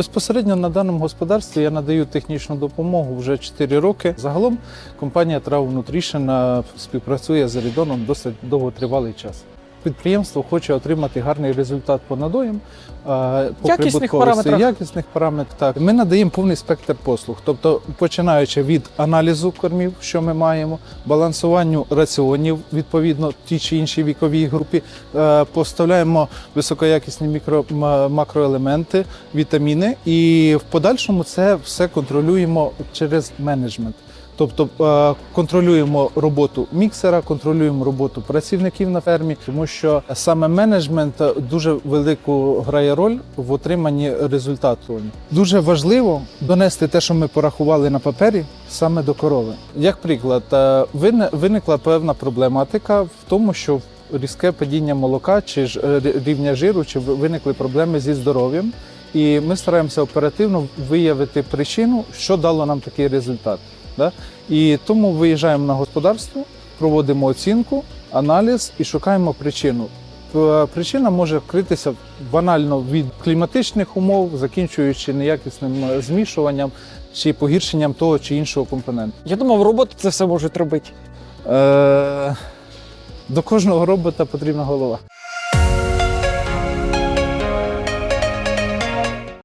Безпосередньо на даному господарстві я надаю технічну допомогу вже 4 роки. Загалом компанія Trau Nutrition співпрацює з Рідоном досить довготривалий час. Підприємство хоче отримати гарний результат по надоям, е, по Якісних параметрах. якісних параметрах. Так, ми надаємо повний спектр послуг, тобто починаючи від аналізу кормів, що ми маємо, балансуванню раціонів відповідно тій чи іншій віковій групі, е, поставляємо високоякісні мікро макроелементи, вітаміни, і в подальшому це все контролюємо через менеджмент. Тобто е, контролюємо роботу міксера, контролюємо роботу працівників на фермі, тому що саме менеджмент е, дуже велику грає роль в отриманні результату. Дуже важливо донести те, що ми порахували на папері, саме до корови. Як приклад, е, виникла певна проблематика в тому, що різке падіння молока чи рівня жиру, чи виникли проблеми зі здоров'ям. І ми стараємося оперативно виявити причину, що дало нам такий результат. Да? І тому виїжджаємо на господарство, проводимо оцінку, аналіз і шукаємо причину. Причина може вкритися банально від кліматичних умов, закінчуючи неякісним е, змішуванням чи погіршенням того чи іншого компоненту. Я думав, роботи це все можуть робити. Е- до кожного робота потрібна голова.